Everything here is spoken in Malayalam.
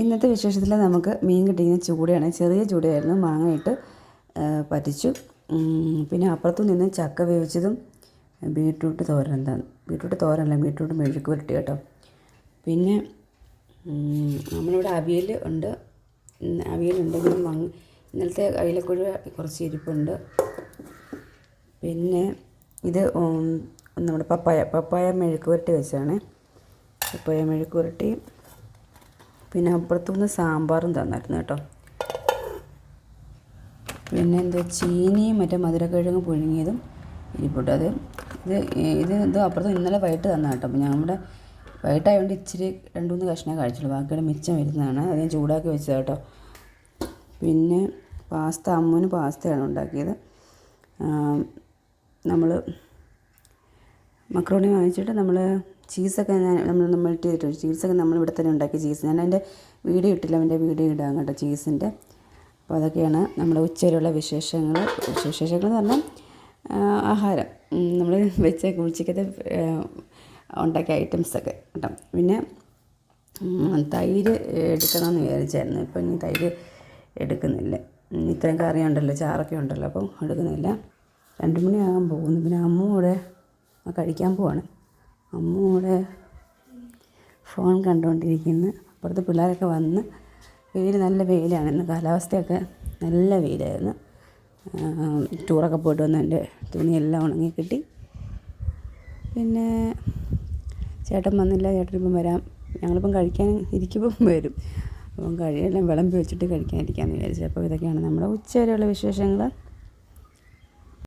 ഇന്നത്തെ വിശേഷത്തിൽ നമുക്ക് മീൻ കിട്ടിയിരുന്ന ചൂടയാണ്. ചെറിയ ചൂടയായിരുന്നു. മാങ്ങ ഇട്ട് പറ്റിച്ചു. പിന്നെ അപ്പുറത്തു നിന്ന് ചക്ക വേവിച്ചതും ബീട്രൂട്ട് തോരൻ എന്താണ്? ബീട്രൂട്ട് തോരനല്ല ബീട്രൂട്ട് മെഴുക്ക് പുരട്ടി കേട്ടോ. പിന്നെ നമ്മളിവിടെ അവിയൽ ഉണ്ട്. അവിയലുണ്ടെങ്കിലും മങ് ഇന്നലത്തെ അയിലക്കുഴ കുറച്ച് ഇരിപ്പുണ്ട്. പിന്നെ ഇത് നമ്മുടെ പപ്പായ പപ്പായ മെഴുക്ക് പുരട്ടി വെച്ചാണ് പപ്പായ മെഴുക്ക് പുരട്ടി. പിന്നെ അപ്പുറത്തുനിന്ന് സാമ്പാറും തന്നായിരുന്നു കേട്ടോ. പിന്നെ എന്താ ചീനിയും മറ്റേ മധുരക്കിഴങ്ങ് പുഴുങ്ങിയതും ഇരിപ്പുണ്ട്. അത് ഇത് ഇത് ഇത് അപ്പുറത്ത് ഇന്നലെ വൈകിട്ട് തന്ന കേട്ടോ. അപ്പോൾ ഞങ്ങളുടെ വൈകിട്ടായതുകൊണ്ട് ഇച്ചിരി രണ്ട് മൂന്ന് കഷ്ണം കഴിച്ചുള്ളൂ. ബാക്കിയുടെ മിച്ചം വരുന്നതാണ്. അത് ഞാൻ ചൂടാക്കി വെച്ചത് കേട്ടോ. പിന്നെ പാസ്ത അമ്മൂന് പാസ്തയാണ് ഉണ്ടാക്കിയത്. നമ്മൾ മക്രോണി വാങ്ങിച്ചിട്ട് നമ്മൾ ചീസൊക്കെ ഞാൻ നമ്മൾ നമ്മൾ ഇട്ടിട്ട് ചീസൊക്കെ നമ്മൾ ഇവിടെ തന്നെ ഉണ്ടാക്കിയ ചീസ്. ഞാൻ അതിന്റെ വീഡിയോ ഇട്ടില്ല അവന്റെ വീഡിയോ ഇടാം കേട്ടോ ചീസിന്റെ അപ്പോൾ അതൊക്കെയാണ് നമ്മുടെ ഉച്ചവരെയുള്ള വിശേഷങ്ങൾ വിശേഷങ്ങൾ എന്ന് പറഞ്ഞാൽ ആഹാരം. നമ്മൾ വെച്ച ഉച്ചക്കത്തെ ഉണ്ടാക്കിയ ഐറ്റംസൊക്കെ കേട്ടോ. പിന്നെ തൈര് എടുക്കണമെന്ന് വിചാരിച്ചായിരുന്നു. ഇപ്പം ഇനി തൈര് എടുക്കുന്നില്ല. ഇത്രയും കറിയുണ്ടല്ലോ ചാറൊക്കെ ഉണ്ടല്ലോ അപ്പം എടുക്കുന്നില്ല. രണ്ട് മണിയാകാൻ പോകുന്നു. പിന്നെ അമ്മ കഴിക്കാൻ പോവാണ്. അമ്മ ഇവിടെ ഫോൺ കണ്ടുകൊണ്ടിരിക്കുന്നു അപ്പുറത്ത് പിള്ളേരൊക്കെ വന്ന് വെയിൽ നല്ല വെയിലാണ്. ഇന്ന് കാലാവസ്ഥയൊക്കെ നല്ല വെയിലായിരുന്നു. ടൂറൊക്കെ പോയിട്ട് വന്ന് എന്റെ തുണിയെല്ലാം ഉണങ്ങി കിട്ടി. പിന്നെ ചേട്ടൻ വന്നില്ല. ചേട്ടൻ ഇപ്പം വരാം. ഞങ്ങളിപ്പം കഴിക്കാൻ ഇരിക്കുമ്പം വരും. അപ്പം കഴിയെല്ലാം വിളമ്പി വെച്ചിട്ട് കഴിക്കാനിരിക്കാമെന്ന് വിചാരിച്ചു. അപ്പോൾ ഇതൊക്കെയാണ് നമ്മുടെ ഉച്ചവരെയുള്ള വിശേഷങ്ങൾ.